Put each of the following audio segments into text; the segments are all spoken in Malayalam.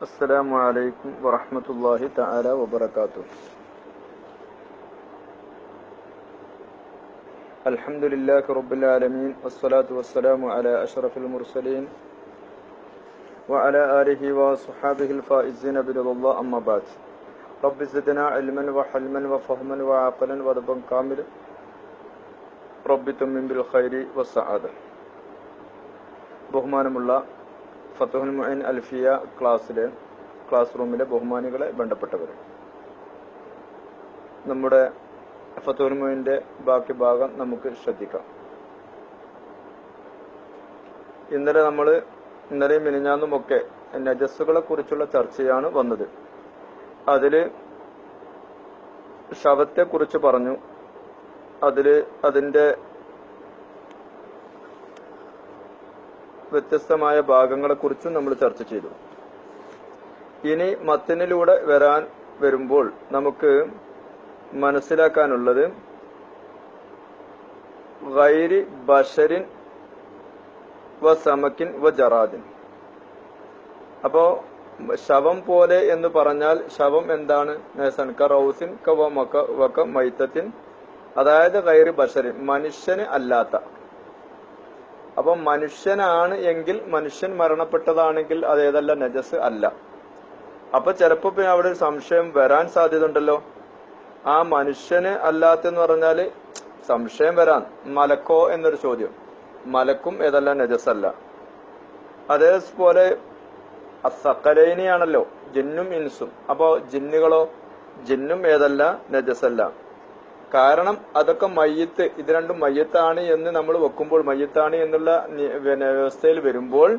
السلام عليكم ورحمة الله تعالى وبركاته. الحمد لله رب العالمين والصلاة والسلام على أشرف المرسلين وعلى آله وصحابه الفائزين برضا الله أما بعد. رب زدنا علما وحلما وفهما وعقلا وربا كاملا. رب تمن بالخير والسعادة. بهمان الله ഫത്തുഹുൽ മുഅൻ അൽഫിയ ക്ലാസ്സിലെ ക്ലാസ് റൂമിലെ ബഹുമാനികളെ ബന്ധപ്പെട്ടവർ നമ്മുടെ ഫത്തുഹുൽ മുഅന്റെ ബാക്കി ഭാഗം നമുക്ക് ശ്രദ്ധിക്കാം. ഇന്നലെ നമ്മൾ ഇന്നലെയും മിനിഞ്ഞാന്നുമൊക്കെ നജസ്സുകളെ കുറിച്ചുള്ള ചർച്ചയാണ് വന്നത്. അതിൽ ശവത്തെ കുറിച്ച് പറഞ്ഞു. അതിൽ അതിന്റെ വ്യത്യസ്തമായ ഭാഗങ്ങളെ കുറിച്ചും നമ്മൾ ചർച്ച ചെയ്തു. ഇനി മത്തിനിലൂടെ വരാൻ വരുമ്പോൾ നമുക്ക് മനസ്സിലാക്കാനുള്ളത് ഗൈരി ബഷരിൻ വ സമക്കിൻ വ ജറാദിൻ. അപ്പോ ശവം പോലെ എന്ന് പറഞ്ഞാൽ ശവം എന്താണ്? നേസൻ ക റൗസിൻ ക വ മക വക മൈത്തത്തിൻ അതായത് ഗൈരി ബഷരിൻ മനുഷ്യന് അല്ലാത്ത. അപ്പൊ മനുഷ്യനാണ് എങ്കിൽ മനുഷ്യൻ മരണപ്പെട്ടതാണെങ്കിൽ അത് ഏതല്ല നജസ് അല്ല. അപ്പൊ ചിലപ്പോ പിന്നെ അവിടെ സംശയം വരാൻ സാധ്യത ഉണ്ടല്ലോ ആ മനുഷ്യന് അല്ലാത്തെന്ന് പറഞ്ഞാൽ സംശയം വരാൻ മലക്കോ എന്നൊരു ചോദ്യം. മലക്കും ഏതല്ല നജസ് അല്ല അതേപോലെ സക്കലൈനിയാണല്ലോ ജിന്നും ഇൻസും. അപ്പോ ജിന്നുകളോ ജിന്നും ഏതല്ല നജസല്ല കാരണം അതൊക്കെ മയ്യത്ത് ഇത് രണ്ടും മയ്യത്താണ് എന്ന് നമ്മൾ വെക്കുമ്പോൾ മയ്യത്താണ് എന്നുള്ള പിന്നെ വ്യവസ്ഥയിൽ വരുമ്പോൾ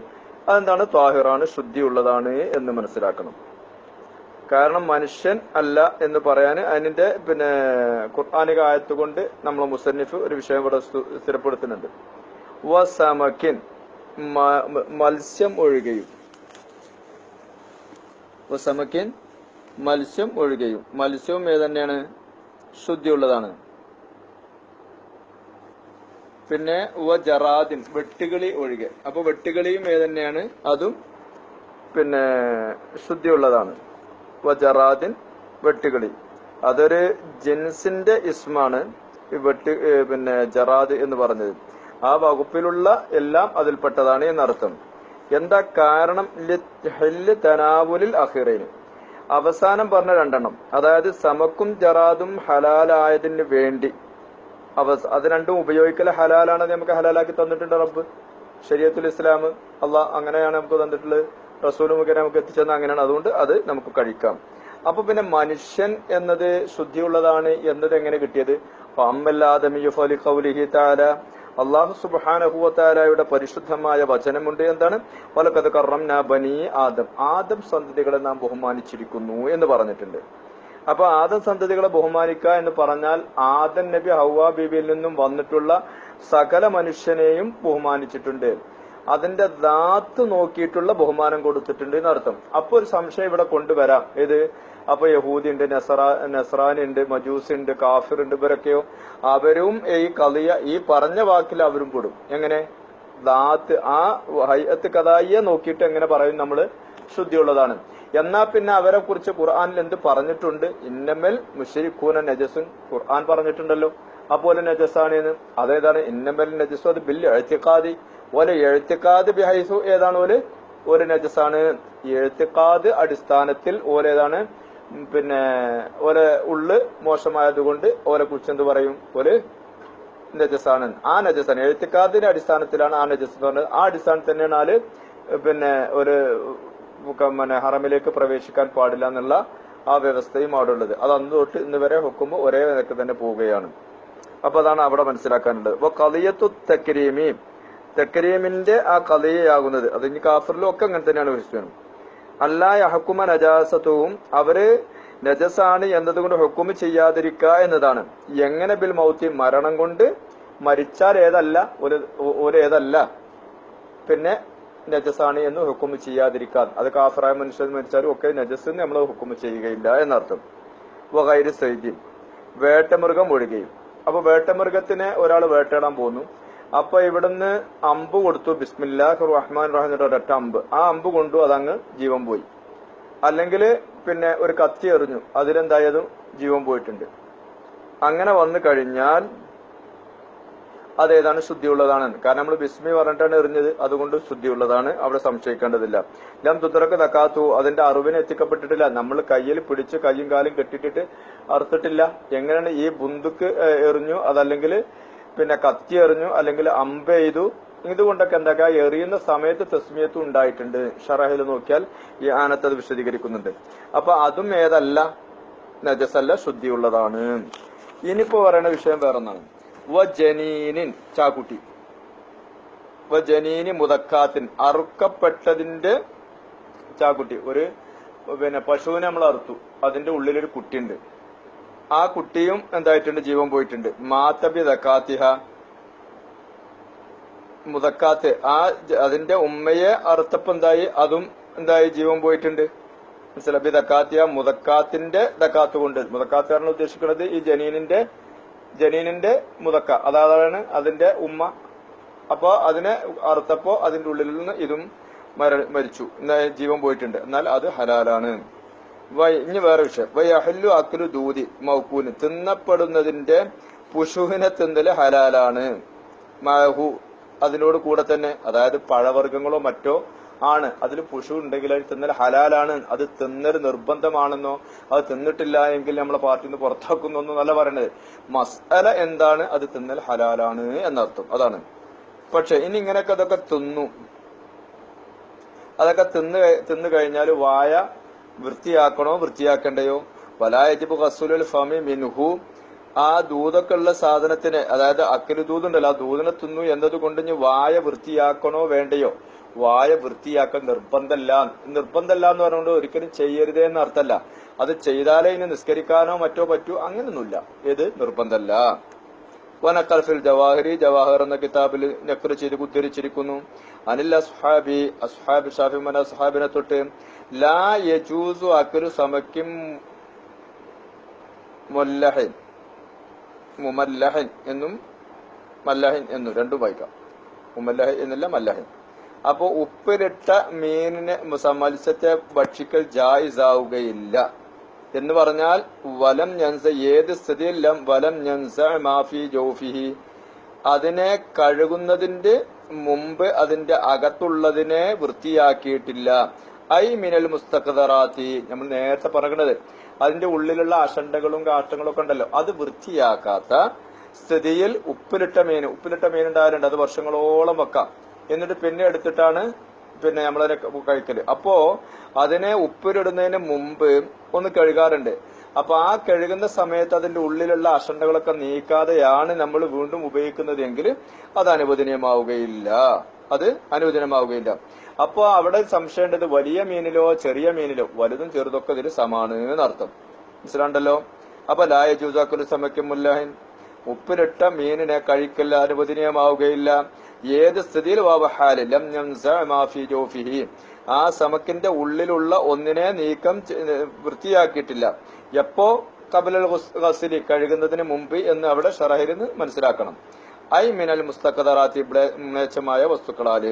അതെന്താണ്? ത്വാഹിറാണ് ശുദ്ധിയുള്ളതാണ് എന്ന് മനസ്സിലാക്കണം. കാരണം മനുഷ്യൻ അല്ല എന്ന് പറയാൻ അതിന്റെ പിന്നെ ഖുർആാനിക ആയത്ത് കൊണ്ട് നമ്മൾ മുസന്നിഫ് ഒരു വിഷയം ഇവിടെ സ്ഥു- സ്ഥിരപ്പെടുത്തുന്നുണ്ട്. വസമക്കിൻ മത്സ്യം ഒഴുകയും. വസമക്കിൻ മത്സ്യം ഒഴുകയും. മത്സ്യവും ഏതന്നെയാണ്? ശുദ്ധിയുള്ളതാണ്. പിന്നെ ജറാദിൻ വെട്ടുകിളി ഒഴികെ. അപ്പൊ വെട്ടുകിളിയും ഏതന്നെയാണ്? അതും പിന്നെ ശുദ്ധിയുള്ളതാണ്. ജറാദിൻ വെട്ടുകിളി. അതൊരു ജിൻസിന്റെ ഇസ്മാണ് വെട്ട് പിന്നെ ജറാദ് എന്ന് പറഞ്ഞത്. ആ വകുപ്പിലുള്ള എല്ലാം അതിൽപ്പെട്ടതാണ് എന്നർത്ഥം. എന്താ കാരണം? തനാവുലിൽ അഹിറൈന് അവസാനം പറഞ്ഞ രണ്ടെണ്ണം. അതായത് സമക്കും ജറാദും ഹലാലായതിന് വേണ്ടി. അവസ് അത് രണ്ടും ഉപയോഗിക്കല ഹലാലാണ് നമുക്ക് ഹലാലാക്കി തന്നിട്ടുണ്ട് റബ്ബ്. ശരീഅത്തുൽ ഇസ്ലാം അള്ളാഹ് അങ്ങനെയാണ് നമുക്ക് തന്നിട്ടുള്ളത്. റസൂൽ മുഖേന നമുക്ക് എത്തിച്ചെന്ന് അങ്ങനെയാണ്. അതുകൊണ്ട് അത് നമുക്ക് കഴിക്കാം. അപ്പൊ പിന്നെ മനുഷ്യൻ എന്നത് ശുദ്ധിയുള്ളതാണ് എന്നത് എങ്ങനെ കിട്ടിയത്? അള്ളാഹു സുബാനഹുവത്താരായുടെ പരിശുദ്ധമായ വചനമുണ്ട് എന്താണ്? വലക്കത് കറം ബനി ആദം. ആദം സന്തതികളെ നാം ബഹുമാനിച്ചിരിക്കുന്നു എന്ന് പറഞ്ഞിട്ടുണ്ട്. അപ്പൊ ആദം സന്തതികളെ ബഹുമാനിക്കുക എന്ന് പറഞ്ഞാൽ ആദം നബി ഹൗവ ബീബിയിൽ നിന്നും വന്നിട്ടുള്ള സകല മനുഷ്യനെയും ബഹുമാനിച്ചിട്ടുണ്ട്. അതിന്റെ ദാത്ത് നോക്കിയിട്ടുള്ള ബഹുമാനം കൊടുത്തിട്ടുണ്ട് എന്നർത്ഥം. അപ്പൊ ഒരു സംശയം ഇവിടെ കൊണ്ടുവരാം. ഏത്? അപ്പൊ യഹൂദി ഉണ്ട് നസറാ നസ്രാനി ഉണ്ട് മജൂസ് ഉണ്ട് കാഫിർ ഉണ്ട് ഇവരൊക്കെയോ. അവരും ഈ കളിയ ഈ പറഞ്ഞ വാക്കിൽ അവരും പെടും. എങ്ങനെ? ദാത്ത് ആ ഹൈഅത്ത് കഥായിയെ നോക്കിയിട്ട് എങ്ങനെ പറയും നമ്മൾ ശുദ്ധിയുള്ളതാണ്. എന്നാ പിന്നെ അവരെ കുറിച്ച് ഖുർആാനിൽ എന്ത് പറഞ്ഞിട്ടുണ്ട്? ഇന്നമൽ മുഷരിഖൂന നജസുൻ. ഖുർആൻ പറഞ്ഞിട്ടുണ്ടല്ലോ. അപ്പോലെ നജസാണ് എന്ന് അതേതാണ്? ഇന്നമൽ നജസു അത് ബില്ല് എഴുത്തിക്കാതി ഓലെ എഴുത്തിക്കാത് ബിഹൈസു ഏതാണ് ഓൽ? ഒരു നജസാണ്. എഴുത്തിക്കാത് അടിസ്ഥാനത്തിൽ ഓലേതാണ് ഉം പിന്നെ ഒരു ഉള്ള് മോശമായതുകൊണ്ട് ഓരെ കുറിച്ച് എന്ത് പറയും? ഒരു നജസാണ്. ആ നജസാണ്. എഴുത്തിക്കാതിന്റെ അടിസ്ഥാനത്തിലാണ് ആ നജസ് എന്ന് പറഞ്ഞത്. ആ അടിസ്ഥാനത്തിൽ തന്നെയാണ് ആൾ പിന്നെ ഒരു പിന്നെ ഹറമിലേക്ക് പ്രവേശിക്കാൻ പാടില്ല എന്നുള്ള ആ വ്യവസ്ഥയും അവിടെ ഉള്ളത്. അത് അന്ന് തൊട്ട് ഇന്ന് വരെ ഹുക്കുമ്പോ ഒരേ നിലയ്ക്ക് തന്നെ പോവുകയാണ്. അപ്പൊ അതാണ് അവിടെ മനസ്സിലാക്കാനുള്ളത്. അപ്പൊ കലിയത്തു തെക്കരീമി. തെക്കരീമിന്റെ ആ കലിയയാകുന്നത് അത് ഇനി കാഫറിലും ഒക്കെ അങ്ങനെ തന്നെയാണ് വിശ്വം അല്ലാ ഹക്കുമ നജാസത്വവും അവർ നജസാണ് എന്നതുകൊണ്ട് ഹുക്കുമ് ചെയ്യാതിരിക്കുക എന്നതാണ്. എങ്ങനെ ബിൽ മൗത്തി? മരണം കൊണ്ട് മരിച്ചാൽ ഏതല്ല? ഒരു ഒരേതല്ല പിന്നെ നജസാണ് എന്ന് ഹുക്കുമ് ചെയ്യാതിരിക്കാൻ അത് കാഫറായ മനുഷ്യർ മരിച്ചാലും ഒക്കെ നജസ് നമ്മൾ ഹുക്കുമ് ചെയ്യുകയില്ല എന്നർത്ഥം. വകൈര് സൈദ്യം വേട്ടമൃഗം ഒഴുകയും. അപ്പൊ വേട്ടമൃഗത്തിനെ ഒരാൾ വേട്ടയിടാൻ പോന്നു. അപ്പൊ ഇവിടുന്ന് അമ്പ് കൊടുത്തു. ബിസ്മില്ലാഹ് റഹ്മാൻ റഹീം ഒരൊറ്റ അമ്പ്. ആ അമ്പ് കൊണ്ടു അതങ്ങ് ജീവൻ പോയി. അല്ലെങ്കിൽ പിന്നെ ഒരു കത്തി എറിഞ്ഞു. അതിലെന്തായതും? ജീവൻ പോയിട്ടുണ്ട്. അങ്ങനെ വന്നു കഴിഞ്ഞാൽ അതേതാണ് ശുദ്ധിയുള്ളതാണ് കാരണം നമ്മൾ ബിസ്മി പറഞ്ഞിട്ടാണ് എറിഞ്ഞത്. അതുകൊണ്ട് ശുദ്ധിയുള്ളതാണ്. അവിടെ സംശയിക്കേണ്ടതില്ല. ലം തുത്തറക്ക് തക്കാത്തു അതിന്റെ അറിവിന് എത്തിക്കപ്പെട്ടിട്ടില്ല. നമ്മൾ കയ്യിൽ പിടിച്ച് കയ്യും കാലും കെട്ടിട്ടിട്ട് അറുത്തിട്ടില്ല. എങ്ങനെയാണ് ഈ ബുന്തുക്ക് എറിഞ്ഞു? അതല്ലെങ്കിൽ പിന്നെ കത്തി എറിഞ്ഞു അല്ലെങ്കിൽ അമ്പെയ്തു ഇതുകൊണ്ടൊക്കെ എന്താ എറിയുന്ന സമയത്ത് തസ്മിയത്ത് ഉണ്ടായിട്ടുണ്ട്. ഷറഹിൽ നോക്കിയാൽ ഈ ആനത്ത് അത് വിശദീകരിക്കുന്നുണ്ട്. അപ്പൊ അതും ഏതല്ല? നജസല്ല ശുദ്ധിയുള്ളതാണ്. ഇനിയിപ്പോ പറയുന്ന വിഷയം വേറൊന്നാണ്. വ ജനീനിൻ ചാക്കുട്ടി. വ ജനീനി മുതക്കാത്തിൻ അറുക്കപ്പെട്ടതിന്റെ ചാക്കുട്ടി. ഒരു പിന്നെ പശുവിനെ നമ്മൾ അറുത്തു. അതിന്റെ ഉള്ളിലൊരു കുട്ടിയുണ്ട്. ആ കുട്ടിയും എന്തായിട്ടുണ്ട്? ജീവൻ പോയിട്ടുണ്ട്. മാതബി ദക്കാത്തിഹ. മുതക്കാത്ത് ആ അതിന്റെ ഉമ്മയെ അറുത്തപ്പം എന്തായി? അതും എന്തായി? ജീവൻ പോയിട്ടുണ്ട്. മനസ്സിലായി ദക്കാത്തിയ മുതക്കാത്തിന്റെ ദക്കാത്ത് കൊണ്ട്. മുതക്കാത്താണ് ഉദ്ദേശിക്കുന്നത് ഈ ജനീനിന്റെ ജനീനിന്റെ മുതക്ക അതാണ് അതിന്റെ ഉമ്മ. അപ്പൊ അതിനെ അറുത്തപ്പോ അതിന്റെ ഉള്ളിൽ നിന്ന് ഇതും മര- മരിച്ചു. ജീവൻ പോയിട്ടുണ്ട്. എന്നാൽ അത് ഹലാലാണ്. ഇനി വേറെ വിഷയം. വയ്യാഹല്ലു അക്കലു ദൂതി മൗക്കൂന്. തിന്നപ്പെടുന്നതിന്റെ പുഷുവിനെ തിന്നൽ ഹലാലാണ്. മഹു അതിനോട് കൂടെ തന്നെ അതായത് പഴവർഗങ്ങളോ മറ്റോ ആണ്. അതിൽ പുഷു ഉണ്ടെങ്കിൽ അത് തിന്നൽ ഹലാലാണ്. അത് തിന്നൽ നിർബന്ധമാണെന്നോ അത് തിന്നിട്ടില്ല എങ്കിൽ നമ്മളെ പാർട്ടിയിൽ നിന്ന് പുറത്താക്കുന്നു എന്നല്ല പറയണത്. മസല എന്താണ്? അത് തിന്നൽ ഹലാലാണ് എന്നർത്ഥം. അതാണ്. പക്ഷെ ഇനി ഇങ്ങനെയൊക്കെ അതൊക്കെ തിന്നു. അതൊക്കെ തിന്ന് തിന്നു കഴിഞ്ഞാൽ വായ വൃത്തിയാക്കണോ വൃത്തിയാക്കണ്ടയോ? വലായജിബ് ഖസുലുൽ ഫമി മിൻഹു. ആ ദൂതൊക്കെ ഉള്ള സാധനത്തിന് അതായത് അക്കൽ ദൂതുണ്ടല്ലോ ആ ദൂതിനെ തിന്നു എന്നതുകൊണ്ട് ഇനി വായ വൃത്തിയാക്കണോ വേണ്ടയോ? വായ വൃത്തിയാക്കാൻ നിർബന്ധമല്ല നിർബന്ധമല്ല എന്ന് പറഞ്ഞുകൊണ്ട് ഒരിക്കലും ചെയ്യരുതേ എന്ന് അർത്ഥമല്ല. അത് ചെയ്താലേ ഇനി നിസ്കരിക്കാനോ മറ്റോ പറ്റൂ അങ്ങനെയൊന്നുമില്ല ഇത് നിർബന്ധമല്ല വനക്കൽഫിൽ ജവാഹരി ജവാഹർ എന്ന കിതാബിൽ നക്കർ ചെയ്ത് ഉദ്ധരിച്ചിരിക്കുന്നു. അനിൽ അസ്ഹാബി അസ്ഹാബി ഷാഫി മന അസ്ഹാബിനെ തൊട്ട് ലാ യജൂസു അക്കുരു സമക്കും മുല്ലഹൻ മുമല്ലഹിൻ എന്നും മല്ലഹിൻ എന്നും രണ്ടും വായിക്കാം. മുമല്ലഹിൻ എന്നല്ല മല്ലഹിൻ. അപ്പോൾ ഉപ്പിലിട്ട മീനിനെ മത്സ്യത്തെ ഭക്ഷിക്കൽ ജായിസാവുകയില്ല. എന്ന് പറഞ്ഞാൽ വലം ഞൻസ ഏത് സ്ഥിതിയിലും വലം ഞൻസ മാഫി ജോഫിഹി അതിനെ കഴുകുന്നതിന്റെ മുമ്പ് അതിന്റെ അകത്തുള്ളതിനെ വൃത്തിയാക്കിയിട്ടില്ല. ഐ മിനൽ മുസ്തഖദറാത്തി. നമ്മൾ നേരത്തെ പറയണത് അതിന്റെ ഉള്ളിലുള്ള അഷണ്ടകളും കാഷ്ടങ്ങളും ഒക്കെ ഉണ്ടല്ലോ അത് വൃത്തിയാക്കാത്ത സ്ഥിതിയിൽ ഉപ്പിലിട്ട മീൻ ഉപ്പിലിട്ട മീൻ ഉണ്ടാകാറുണ്ട് അത് വർഷങ്ങളോളം വെക്കാം. എന്നിട്ട് പിന്നെ എടുത്തിട്ടാണ് പിന്നെ നമ്മളതിനെ കഴിക്കൽ. അപ്പോ അതിനെ ഉപ്പിലിടുന്നതിന് മുമ്പ് ഒന്ന് കഴുകാറുണ്ട്. അപ്പൊ ആ കഴുകുന്ന സമയത്ത് അതിന്റെ ഉള്ളിലുള്ള അഷണ്ടകളൊക്കെ നീക്കാതെയാണ് നമ്മൾ വീണ്ടും ഉപയോഗിക്കുന്നത് എങ്കിൽ അത് അനുവദനീയമാവുകയില്ല. അത് അനുവദനമാവുകയില്ല അപ്പോൾ അവിടെ സംശയേണ്ടത് വലിയ മീനിലോ ചെറിയ മീനിലോ വലുതും ചെറുതൊക്കെ ഇതിൽ സമാണ് എന്നർത്ഥം. മനസ്സിലാണ്ടല്ലോ? അപ്പൊ ലായ ജൂസാക്കുൽ സമയ്ക്കും മുല്ലാഹിൻ. ഉപ്പിലിട്ട മീനിനെ കഴിക്കൽ അനുവദനീയമാവുകയില്ല. ഏത് സ്ഥിതിയിൽ ആ സമക്കിന്റെ ഉള്ളിലുള്ള ഒന്നിനെ നീക്കം വൃത്തിയാക്കിയിട്ടില്ല. എപ്പോ കബലൽ ഗസ്ലി കഴുകുന്നതിന് മുമ്പ് എന്ന് അവിടെ ഷറഹിലിന്ന് മനസ്സിലാക്കണം. ഐ മിനൽ മുസ്തഖദറാത്തി മ്ലേച്ഛമായ വസ്തുക്കളാൽ.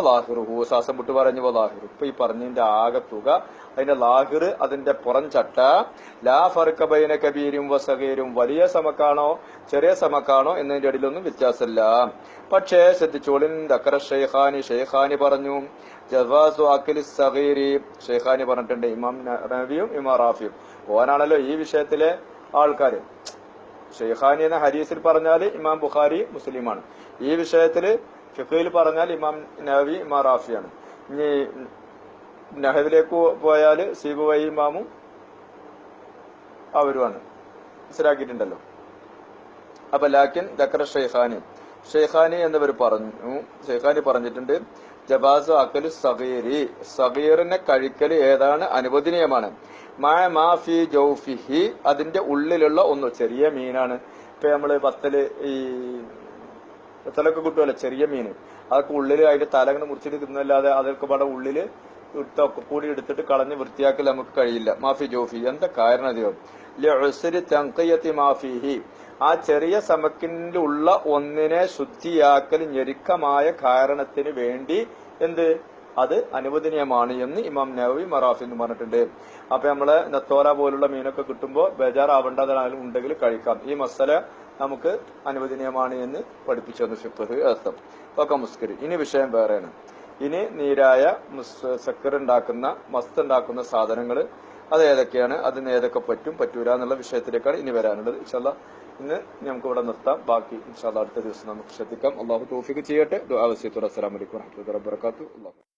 ലാഹിറുഹു ശ്വാസം വിട്ട് പറഞ്ഞു വലാഹിറു ഇപ്പൊ ഈ പറഞ്ഞതിന്റെ ആകെ തുക അതിന്റെ ലാഹിർ അതിന്റെ പുറം ചട്ട. ലാ ഫർക്കബൈന കബീരും വസകീരും വലിയ സമക്കാണോ ചെറിയ സമക്കാണോ എന്നതിന്റെ ഇടയിലൊന്നും വ്യത്യാസമില്ല. പക്ഷേ ശ്രദ്ധിച്ചോളിൻ ദക്കര ഷെയ്ഖാനി ഷെയ്ഖാനി പറഞ്ഞു ജവാസു അഖിലി സഗീരി. ഷെയ്ഖാനി പറഞ്ഞിട്ടുണ്ട് ഇമാം നബിയും ഇമാം റാഫിയും. ഓനാണല്ലോ ഈ വിഷയത്തിലെ ആൾക്കാർ ഷെയ്ഖാനി എന്ന ഹരീസിൽ പറഞ്ഞാൽ ഇമാം ബുഖാരി മുസ്ലിമാണ്. ഈ വിഷയത്തിൽ ഫിഖയിൽ പറഞ്ഞാൽ ഇമാം നവി ഇമാം റാഫിയാണ്. ഇനി നഹദിലേക്ക് പോയാൽ സീബുവൈ ഇമാമും അവരുമാണ്. മനസ്സിലാക്കിയിട്ടുണ്ടല്ലോ? അപ്പൊ ലാക്കിൻ ദക്കർ ഷെയ്ഖാനി. ഷെയ്ഖാനി എന്നിവർ പറഞ്ഞു ഷെയ്ഖാനി പറഞ്ഞിട്ടുണ്ട് ജബാസ് അക്കലു സഗീരി സഗീറിനെ കഴിക്കൽ ഏതാണ് അനുവദനീയമാണ്. മാഫി ജൗഫിഹി അതിന്റെ ഉള്ളിലുള്ള ഒന്ന് ചെറിയ മീനാണ്. ഇപ്പൊ നമ്മൾ പത്തൽ ഈ പത്തലൊക്കെ കിട്ടുമല്ലോ ചെറിയ മീന് അതൊക്കെ ഉള്ളിൽ അതിന്റെ തല അങ്ങനെ മുറിച്ചിട്ട് തിന്നല്ലാതെ അതൊക്കെ പാടെ ഉള്ളിൽ ഇട്ടൊക്കെ കൂടി എടുത്തിട്ട് കളഞ്ഞ് വൃത്തിയാക്കൽ നമുക്ക് കഴിയില്ല. മാഫി ജോഫി എന്താ കാരണം അധികം മാഫിഹി. ആ ചെറിയ സമക്കിന്റെ ഉള്ള ഒന്നിനെ ശുദ്ധിയാക്കൽ ഞെരുക്കമായ കാരണത്തിന് വേണ്ടി എന്ത്? അത് അനുവദനീയമാണ് എന്ന് ഇമാം നവി മറാഫി എന്ന് പറഞ്ഞിട്ടുണ്ട്. അപ്പൊ നമ്മൾ നത്തോല പോലുള്ള മീനൊക്കെ കിട്ടുമ്പോൾ ബേജാറാവേണ്ടതാണെങ്കിലും ഉണ്ടെങ്കിൽ കഴിക്കാം. ഈ മസല നമുക്ക് അനുവദനീയമാണ് എന്ന് പഠിപ്പിച്ചു തന്നു ഫിഖ് അർത്ഥം. ഒക്കെ മുസ്കരി ഇനി വിഷയം വേറെയാണ്. ഇനി നീരായ സക്കർ ഉണ്ടാക്കുന്ന മസ്ത് ഉണ്ടാക്കുന്ന സാധനങ്ങൾ അത് ഏതൊക്കെയാണ്? അതിന് ഏതൊക്കെ പറ്റും പറ്റൂല എന്നുള്ള വിഷയത്തിലേക്കാണ് ഇനി വരാനുള്ളത്. ഇൻഷാല്ല ഇന്ന് നമുക്ക് ഇവിടെ നിർത്താം. ബാക്കി ഇൻഷാല്ല അടുത്ത ദിവസം നമുക്ക് ശ്രദ്ധിക്കാം. അള്ളാഹു തോഫിക്ക് ചെയ്യട്ടെ. അസ്സലാമലൈക്കും വാഹമത്തുള്ള വാബർക്കാത്തു അള്ളാഹു